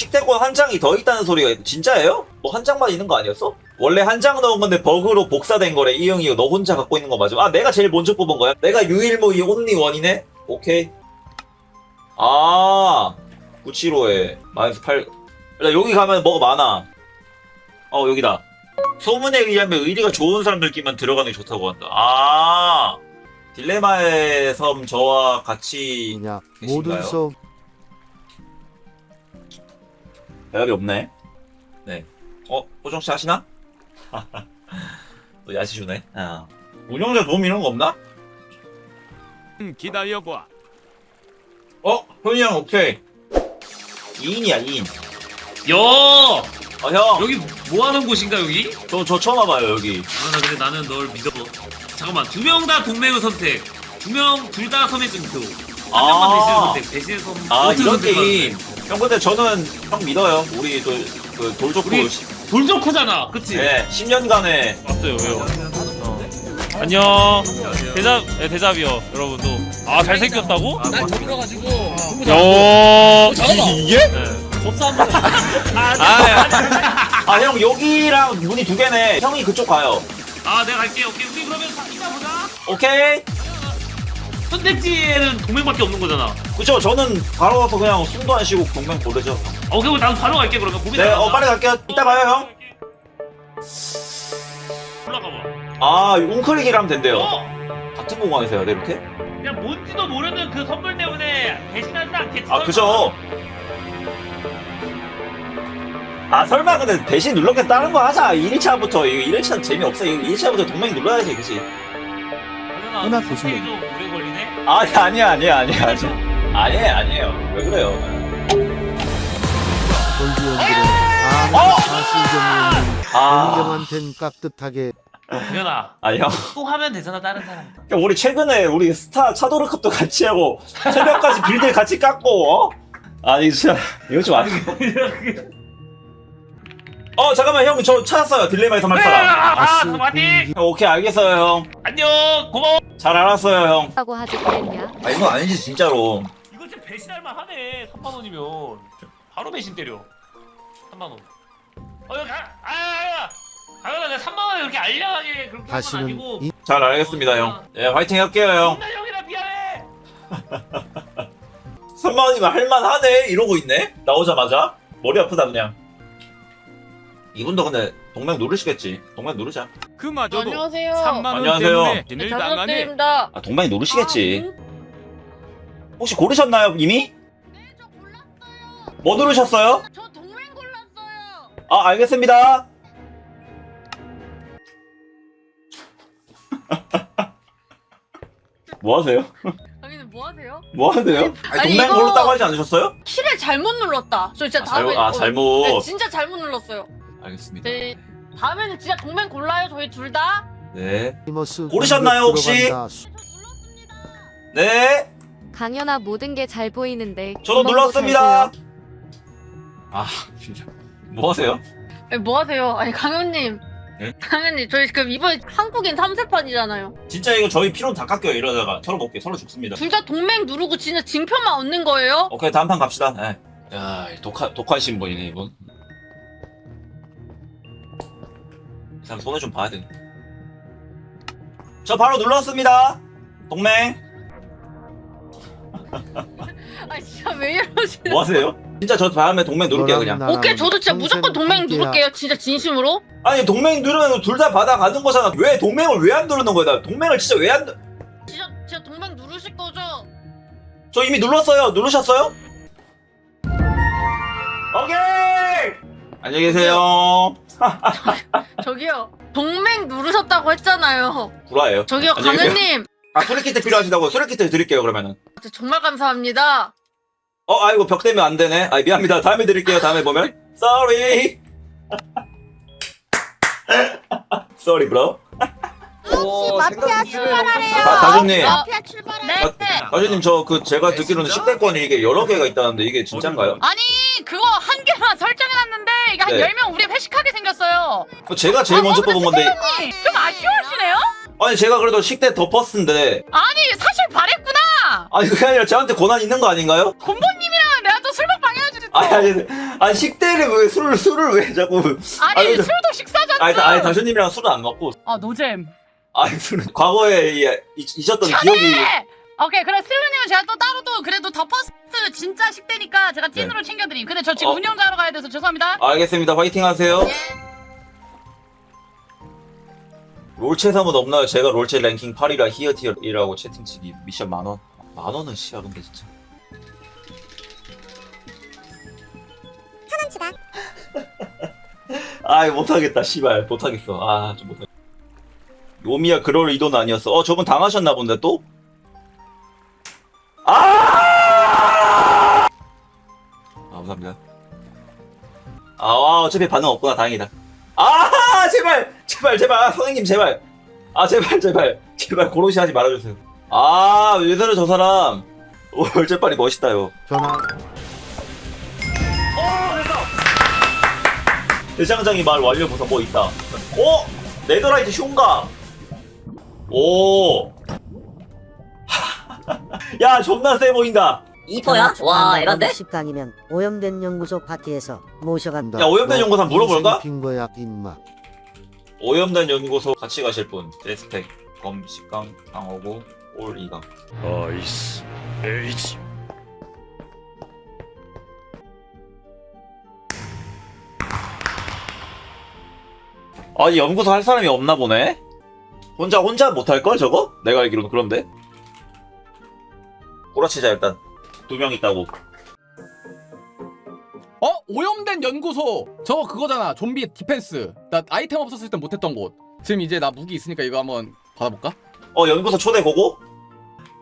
식대권 한 장이 더 있다는 소리가 진짜예요? 뭐한 장만 있는 거 아니었어? 원래 한 장 넣은 건데 버그로 복사된 거래 이형이 너 혼자 갖고 있는 거 맞아? 아 내가 제일 먼저 뽑은 거야? 내가 유일무이 온리 원이네? 오케이 아 975에 마이너스 8 일단 여기 가면 뭐가 많아 어 여기다 소문에 의하면 의리가 좋은 사람들끼만 들어가는 게 좋다고 한다 아 딜레마의 섬 저와 같이 계신가요? 모든 소 대답이 없네. 네. 어, 호정 씨 하시나? 또 야시 주네. 아. 운영자 도움 이런 거 없나? 기다려봐. 어, 현이 형 오케이. 2인이야 2인. 야 어 형, 여기 뭐 하는 곳인가 여기? 저, 저 처음 와봐요 여기. 아 나 근데 나는 널 믿어. 잠깐만 두 명 다 동맹을 선택. 두 명 둘 다 섬의 끈표. 한 명만 배신을 아, 선택. 배신의 섬. 아 어떻게 이런 선택하는데? 게임. 형 근데 저는 형 믿어요. 우리 또그 돌조코 우리 돌조코잖아, 그치? 네, 10년간의 왔어요 왜요? 안녕. 대답 네, 대답이요 여러분도. 아 잘생겼다고? 난 돌려가지고. 야 이게? 접수 한 번. 아 아 형 여기랑 문이 두 개네. 형이 그쪽 가요. 아 내가 갈게. 오케이 우리 그러면 사- 이따 보자. 오케이. 선택지에는 동맹밖에 없는 거잖아. 그쵸 저는 바로 와서 그냥 숨도 안 쉬고 동맹 고르죠. 어, 오케이 나도 바로 갈게 그러면 고민 네, 안 어. 빨리 갈게요. 이따 봐요 형. 올라가 봐. 아, 웅크리기를 하면 된대요. 어? 같은 공간에서 해야 돼, 이렇게? 그냥 뭔지도 모르는 그 선물 때문에 배신하지 않겠지. 아, 그죠. 아, 설마 근데 대신 눌렀겠다는 거 하자. 1일차부터. 이거 1일차는 재미없어. 이거 1일차부터 동맹 눌러야지, 그지? 당연하. 하나 좀 보시면. 아니, 아니야, 아니야, 아니야, 아니야. 아니에요, 아니에요. 왜 그래요? 돌기원들은 어! 아무 사실견이 아, 공정한텐 깍듯하게 당연아. 아니, 형. 또 하면 되잖아 다른 사람. 형, 우리 최근에 우리 스타 차도르컵도 같이 하고, 새벽까지 빌드 같이 깎고, 어? 아니, 진짜, 이거 좀 아니. 어, 잠깐만, 형, 저 찾았어요. 딜레마에서 말 사람. 아, 아스 그만해. 형, 오케이, 알겠어요, 형. 안녕. 고마워. 잘 알았어요, 형. 하고 하지 그랬냐? 아, 이건 아니지, 진짜로. 이거 진짜 배신할 만하네. 3만 원이면 바로 배신 때려. 3만 원. 어 여기 아, 아, 아, 당연하 내가 3만 원 이렇게 알량하게 그렇게 한건 다시는 아니고. 이 잘 알겠습니다, 형. 예, 화이팅 할게요, 형. 정말 형이라 미안해. 3만 원이면 할만하네? 이러고 있네? 나오자마자? 머리 아프다, 그냥. 이분도 근데 동맹 누르시겠지. 동맹 누르자. 그마저도 안녕하세요. 3만 원 안녕하세요. 때문에 네, 진을 당하네. 아, 동맹 누르시겠지. 아, 음? 혹시 고르셨나요, 이미? 네, 저 골랐어요. 뭐 누르셨어요? 저 동맹 골랐어요. 아, 알겠습니다. 뭐 하세요? 당연히 뭐 하세요? 뭐 하세요? 아니, 아니, 동맹 이거- 골랐다고 하지 않으셨어요? 키를 잘못 눌렀다. 저 진짜 아, 다음에 잘못, 아, 어, 잘못. 네, 진짜 잘못 눌렀어요. 알겠습니다. 네. 다음에는 진짜 동맹 골라요. 저희 둘 다. 네. 이머스 고르셨나요, 혹시? 들어간다. 저 눌렀습니다. 네. 강연아 모든 게 잘 보이는데 저도 눌렀습니다. 잘 아, 진짜. 뭐 하세요? 아니, 뭐 하세요? 아니 강현님. 네? 강현님 저희 지금 이번 한국인 3세판이잖아요. 진짜 이거 저희 피론 다 깎여요, 이러다가. 서로 먹게, 서로 죽습니다. 둘 다 동맹 누르고 진짜 징표만 얻는 거예요? 오케이 다음 판 갑시다. 네. 야 독한 독한 신분이네 이분. 이 사람 손에 좀 봐야 돼. 저 바로 눌렀습니다. 동맹 아니 진짜 왜 이러시는? 뭐 하세요? 진짜 저 다음에 동맹 누를게요 그냥. 오케이 저도 진짜 무조건 동맹. 누를게요. 진짜 진심으로. 아니 동맹 누르면 둘 다 받아가는 거잖아. 왜 동맹을 왜 안 누르는 거야? 나 동맹을 진짜 왜 안? 누- 진짜 진짜 동맹 누르실 거죠? 저 이미 눌렀어요. 누르셨어요? 오케이. 안녕히 계세요. 저기요. 동맹 누르셨다고 했잖아요. 구라예요. 저기요 안녕히 계세요. 강현님. 아 수리키트 필요하시다고 수리키트 드릴게요 그러면은. 정말 감사합니다. 어, 아이고 벽 때문에 안 되네. 아, 미안합니다. 다음에 드릴게요. 다음에 보면. Sorry. Sorry, bro. 마피아 출발하래요. 아, 다주님. 마피아 출발해. 네. 다주님, 저 그 제가 듣기로는 식대권이 이게 여러 개가 있다는데 이게 진짠가요? 아니 그거 한 개만 설정해놨는데 이게 한 네. 10명 우리 회식하게 생겼어요. 그 제가 제일 먼저 뽑은 건데. 아니, 좀 아쉬워하시네요? 아니, 제가 그래도 식대 더 퍼스인데. 아니 사실 바랬구나. 아니, 그게 아니라 저한테 권한 있는 거 아닌가요? 곰보님이랑 내가 또 술 먹방 해야지 아니 아니 아니 식대를 왜 술을 술을 왜 자꾸 아니 아니, 저- 술도 식사잖아. 아니, 다- 아니 당신님이랑 술은 안 먹고 아 노잼. 아니 술은 과거에 이- 잊- 잊었던 기억이 네! 오케이 그래 슬루님은 제가 또 따로 또 그래도 더 퍼스트 진짜 식대니까 제가 찐으로 챙겨드림. 근데 저 지금 어. 운영자로 가야 돼서 죄송합니다. 알겠습니다 화이팅 하세요 예. 롤체 사은 없나요? 제가 롤체 랭킹 8이라 히어티어이라고 채팅치기 미션 만원 만원은 씨야 근데 진짜 아이 못하겠다 씨발 못하겠어 아 좀 못하겠어 요미야 그럴 의도는 아니었어. 어 저분 당하셨나 본데 또? 아! 아 감사합니다. 아 와, 어차피 반응 없구나 다행이다. 아 제발! 제발 제발! 아, 선생님 제발! 아 제발 제발! 제발 고로시 하지 말아주세요. 아 왜 저래 저 사람? 오 얼제빨이 멋있다요. 전화. 대장장이 말 완료 보상 뭐 있다. 어? 네더라이트 흉가 오. 야 존나 세 보인다 이퍼야? 와 에반데? 10강이면 오염된 연구소 파티에서 모셔간다. 야, 오염된 연구소 한번 물어볼까? 핀 거야 임마 오염된 연구소 같이 가실 분 데스펙 검 식강 방어구 올 이강 아이스 에이지 아니 연구소 할 사람이 없나 보네 혼자 혼자 못할 걸 저거? 내가 알기로는 그런데? 꼬라치자 일단. 두 명 있다고. 어? 오염된 연구소! 저거 그거잖아. 좀비 디펜스. 나 아이템 없었을 땐 못했던 곳. 지금 이제 나 무기 있으니까 이거 한번 받아볼까? 어 연구소 초대 고고?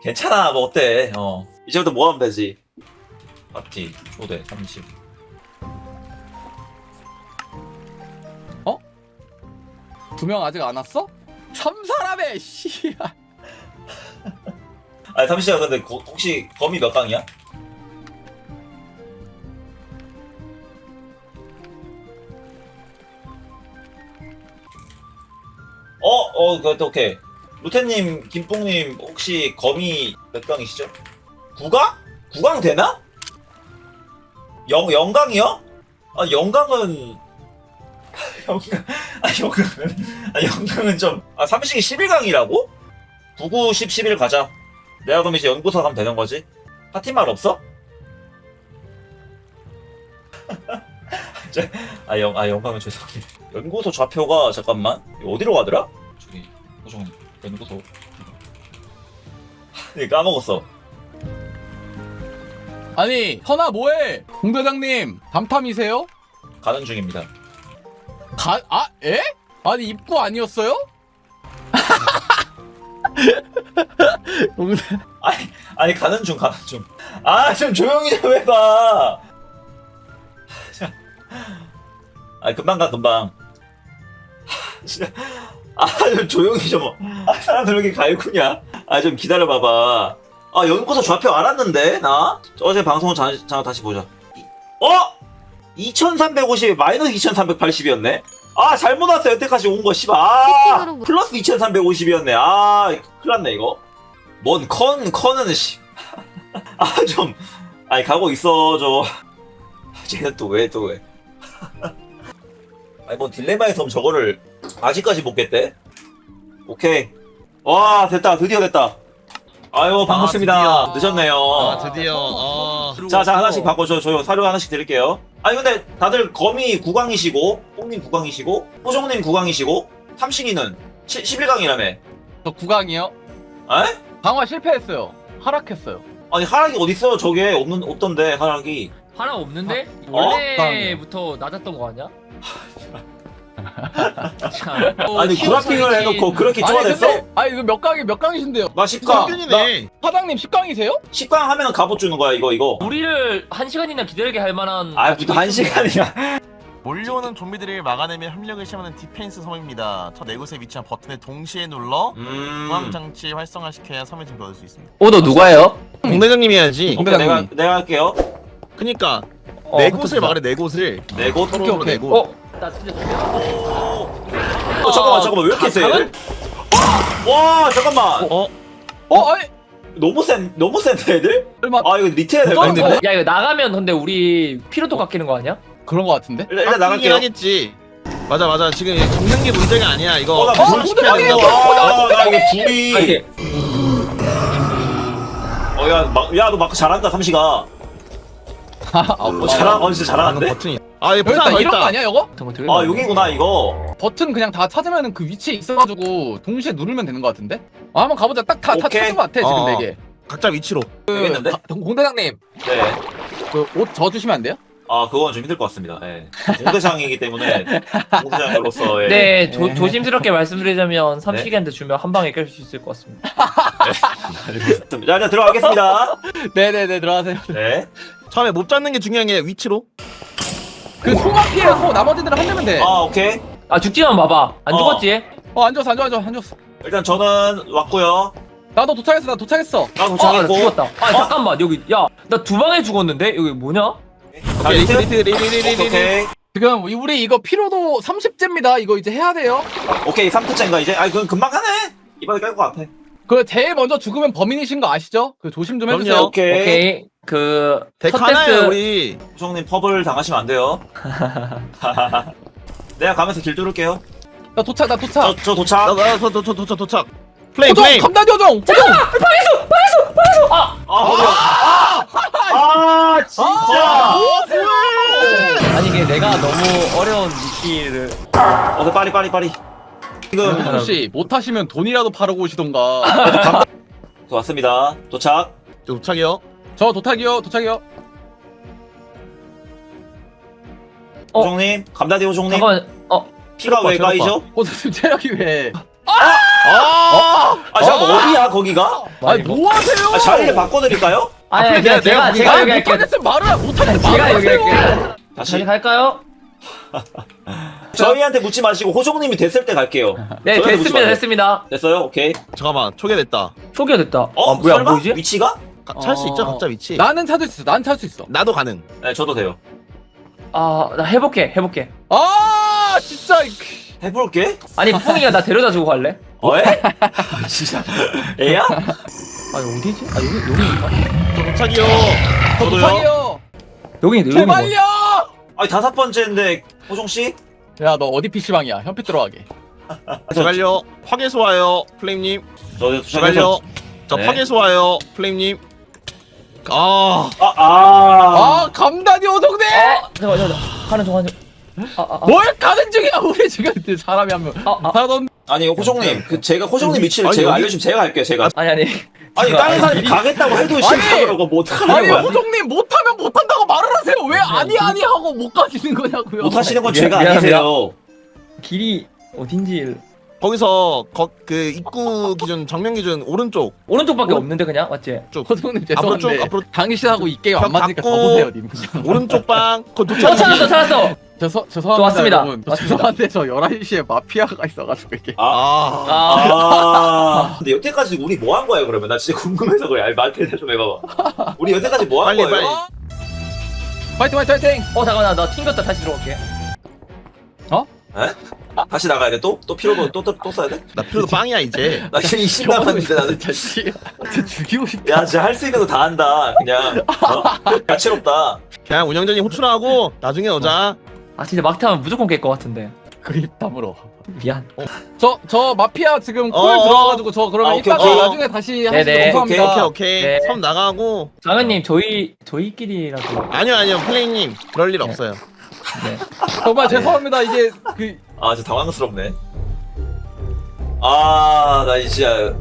괜찮아 뭐 어때? 어. 이제부터 뭐 하면 되지? 파티 초대 30 두 명 아직 안 왔어? 참사람에 씨야 아니 잠시만 근데 고- 혹시 범위 몇 강이야? 어? 어 그, 오케이 루테님 김뽕님 혹시 거미 몇 강이시죠? 9강? 9강 되나? 영, 영강이요? 아 영강은 영강 아 영강은 아 영강은 좀아 삼식이 11강이라고? 9, 9, 10, 11 가자 내가 그럼 이제 연구소 가면 되는 거지? 파티 말 없어? 저- 아, 영, 아, 영광은 죄송합니다. 연구소 좌표가, 잠깐만. 어디로 가더라? 저기, 호종, 연구소. 네, 까먹었어. 아니 현아 뭐해 공대장님 담탐이세요? 가는 중입니다. 가.. 아? 에? 아니 입구 아니었어요? 공대 아니, 가는 중, 가는 중. 아, 좀 조용히 좀 해봐. 아, 금방 가, 금방. 진짜. 아, 좀 조용히 좀. 아, 사람들 왜 이렇게 갈구냐? 아, 좀 기다려봐봐. 아, 연구소 좌표 알았는데, 나? 어제 방송을 자, 자, 다시 보자. 이- 어? 2350에 마이너스 2380이었네? 아, 잘못 왔어, 여태까지 온 거, 씨발. 아, 채팅으로 뭐- 플러스 2350이었네. 아, 큰일 났네, 이거. 뭔 컨, 컨은, 씨. 아, 좀. 아니, 가고 있어, 저. 쟤는 또 왜, 또 왜. 아니, 뭐, 딜레마에서 저거를 아직까지 못 깼대? 오케이. 와, 됐다. 드디어 됐다. 아유, 반갑습니다. 늦었네요. 드디어 자, 자, 하나씩 바꿔줘. 저 사료 하나씩 드릴게요. 아니, 근데 다들 거미 9강이시고, 뽕님 9강이시고, 호종님 9강이시고, 삼식이는 11강이라며. 저 구강이요? 에? 강화 실패했어요 하락했어요 아니, 하락이 어딨어? 저게 없는, 없던데, 하락이. 하나 없는데? 어? 원래부터 낮았던 거 아니야? 참. 아니, 구라핑을 해놓고 그렇게 아니 쪼아냈어? 근데 아니 이거 몇 강이 몇 강이신데요? 나 10강. 평균이네. 사장님 10강이세요? 10강 하면 갑옷 주는 거야, 이거, 이거. 우리를 한 시간이나 기다리게 할 만한 아, 무슨 한 시간이야. 몰려오는 좀비들을 막아내며 협력을 시험하는 디펜스 섬입니다. 첫 네 곳에 위치한 버튼을 동시에 눌러 음. 중앙 장치 활성화시켜야 섬에 좀 얻을 수 있습니다. 오너 누가요? 공대장님이 해야지. 오케이, 내가, 내가 할게요. 그니까 어, 네. 곳을 막으래 네 곳을. 네 곳. 오케이, 오케이. 네 곳. 어? 나 진짜 어, 잠깐만, 잠깐만, 왜 이렇게 세? 얘들? 와, 잠깐만. 어? 어? 아니 너무 센 너무 센데 애들? 설마 아 이거 리트해야 될것 어쩌는 같은데? 야 이거 나가면 근데 우리 피로도 깎이는 거 아니야? 그런 거 같은데? 일단, 일단 나갈게요. 하겠지. 맞아 맞아 지금 이게 적는 게 문제가 아니야 이거. 어, 나 부상 무슨 시켜야 소리야, 된다고. 이거. 아, 나 이거 불이. 아 어, 야, 마, 야, 너 마크 잘한다, 삼시가. 아, 어, 잘한, 어, 진짜 잘하는데? 버튼이. 아 이거 여기 있다 더 이런 거 있다. 아니야 이거? 되게 아, 여기구나, 이거. 버튼 그냥 다 찾으면은 그 위치에 있어가지고 동시에 누르면 되는 거 같은데? 아 한번 가보자 딱 다 다 오케이. 찾은 거 같아 지금 어. 네 개. 각자 위치로. 있는데? 가- 공대장님 네. 그옷 져주시면 안 돼요? 아, 그건 좀 힘들 것 같습니다. 예. 공대장이기 때문에, 공대장으로서, 예. 네 조, 조심스럽게 말씀드리자면 삼식이한테 주면 한 방에 깰 수 있을 것 같습니다 자, 자, 들어가겠습니다. 네네네 들어가세요. 네. 처음에 못 잡는 게 중요한 게 위치로. 그 소만 피해서 나머지 들은 한 대면 돼. 아, 오케이. 아 죽지만 봐봐 안 어. 죽었지? 어 앉았어 앉았어 앉았어 앉았어. 일단 저는 왔고요. 나도 도착했어 나 도착했어. 나 아 나 도착했고. 죽었다 아 어? 잠깐만 여기 야 나 두 방에 죽었는데 여기 뭐냐? 자, 오케이 리트 리트? 리트 리트 리트 오케이, 리트. 오케이. 지금 우리 이거 피로도 30째입니다. 이거 이제 해야 돼요. 오케이, 3트째인가, 이제? 아이, 그건 금방 하네. 이번에 깔것 같아. 그 제일 먼저 죽으면 범인이신 거 아시죠? 그 조심 좀 그럼요. 해주세요. 오케이. 오케이 그 덱 첫 하나에 테스트 우리. 호정님 펍을 당하시면 안 돼요. 내가 가면서 길 뚫을게요. 나 도착 나 도착. 저, 저 도착. 나나도 도착 도착 도착. 플레임 호정 플레임. 감단 요정. 호정. 아, 호정. 아, 진짜. 아니 이게 내가 너무 어려운 미끼를 어서 빨리, 빨리, 빨리. 지금 씨 못하시면 돈이라도 팔아고 오시던가. 왔습니다. 도착. 도착이요. 저 도착이요 도착이요. 어? 호정님, 감다디 호정님. 잠깐만 어 피가 왜 봐, 까이죠? 호정 체력이 왜? 아. 아, 잠깐 어디야, 거기가? 아니 뭐 하세요? 아, 자리를 바꿔드릴까요? 아니 아니, 내가- 제가 제가 여기 할게요 못하겠으면 말을 못하겠으면 제가 말을 여기 하세요. 할게요 다시 다시 갈까요? 저희한테 묻지 마시고 호정님이 됐을 때 갈게요. 네 저희한테 묻지 됐습니다 마세요. 됐습니다 됐어요? 오케이. 잠깐만 초계됐다. 소개가 됐다 어, 아 뭐야 설마? 뭐지? 위치가? 찰 수 있죠 어. 각자 위치. 나는 찾을 수 있어. 난 찾을 수 있어. 나도 가능. 네, 저도 돼요. 아 나 해볼게 해볼게 아 진짜. 해볼게. 아니 뿡이가 나 데려다 주고 갈래? 어, 에? 진짜. 애야? 아니 어디지? 아 여기 여기인가? 저 도착이요. 저 저도요. 도착이요. 여기 여기 제발요. 아니, 다섯 번째인데, 호정씨? 야 너 어디 PC방이야? 현피 들어가게. 제발요. 파괴소 와요 플레임님. 저, 제발요. 저 네. 파괴소 와요 플레임님. 아. 아, 아. 아 감단이 오동네. 아 잠깐만 잠깐만 가는 중 가는 중 아아 아 뭘 가는 중이야 우리 지금 사람이 한 명. 아, 아. 사람 아니, 호정님. 그, 제가 호정님 위치를 아니, 제가 여기- 알려주면 제가 할게요, 제가. 아니 아니 아니, 다른 사람이 가겠다고 해도 싫다 그러고 뭐 아니 거야? 호종님 못하면 못한다고 말을 하세요. 왜 아니 아니 하고 못 가시는 거냐고요. 못 하시는 건 미안, 제가 미안합니다. 아니세요. 길이 어딘지 거기서 거, 그 입구 기준 정면 기준 오른쪽 오른쪽밖에 없는데 그냥 맞지? 쭉 호종님 앞으로 죄송한데 쭉, 앞으로 당신하고 이 게임 안 벽 맞으니까 닫고. 가보세요 님. 오른쪽 방. 그어 도착. 찾았어 찾았어 죄송 저 죄송합니다 왔습니다. 여러분. 저 왔습니다. 죄송한데 저 11시에 마피아가 있어가지고 이게. 아, 아. 아 아. 근데 여태까지 우리 뭐 한 거야, 그러면? 나 진짜 궁금해서 그래. 아니, 말 대답 좀 해봐봐. 우리 여태까지 뭐 한 빨리, 거예요? 빨리. 파이팅 파이팅 파이팅. 어 잠깐만 나, 나 튕겼다 다시 들어갈게 다시 나가야 돼? 또? 또 피로도 또, 또, 또 써야 돼? 나 필요도 빵이야 이제. 나 지금 20 남았는데 나는. 자식. 진짜 죽이고 싶다. 야, 진짜 할 수 있는 거 다 한다. 그냥. 어? 야채롭다. 그냥 운영진이 호출하고 나중에 오자. 아 진짜 막타면 무조건 깰 것 같은데 그입 다물어. 미안 저 저 마피아 지금 콜 어. 들어와가지고 저 그러면 아, 오케이, 이따가 오케이. 나중에 다시 네네. 감사합니다. 오케이 오케이. 네. 섬 나가고. 장현님 저희 저희끼리라도 아니요 아니요 플레임님 그럴 일 네. 없어요. 네 정말 죄송합니다. 이게 그 아, 진짜 당황스럽네. 아, 나 진짜.